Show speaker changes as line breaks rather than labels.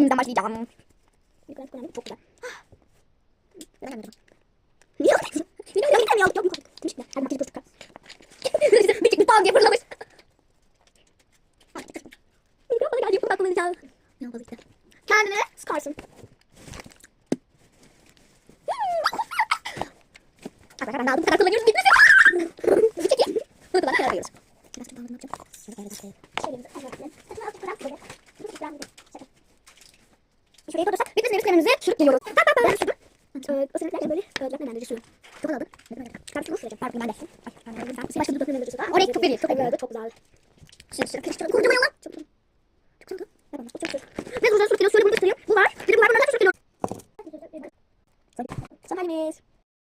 kremimizden başlayacağım. Çok güzel. Neden? Niye alıyorsun? Niye alıyorsun? Niye alıyorsun? Yok yok. Demiş ki. Hadi makyajı boşluk Bir çıkmış tam diye fırlamış. Mikrofona geldi. Bunu kullanacağım. Ne yapalım işte. Kendine sıkarsın. Arkadaşlar ben bu kadar kullanıyoruz. Bitmesin. Bu çekeyim. Bunu kullanıp kenara koyuyoruz. Biraz çok. Şaka. Şuraya koydursak bitmesin kremimizi sürüp geliyoruz. Tak tak tak. Ben. Ee, o sırada böyle böyle nemlendirici suyu. Çok aldım. Şunu süreceğim. Pardon ben de. Başka bir doktor nemlendirici suyu. Oraya çok veriyor. Çok veriyor. Çok güzel. Şimdi sürüp karıştıralım. Kurcalayalım. Çok güzel. Çok güzel. Çok güzel. Ne güzel sürüp geliyor. Şöyle bunu göstereyim. Bu var. Bir de bu var. Bunlar da sürüp geliyor. Sandalyemiz.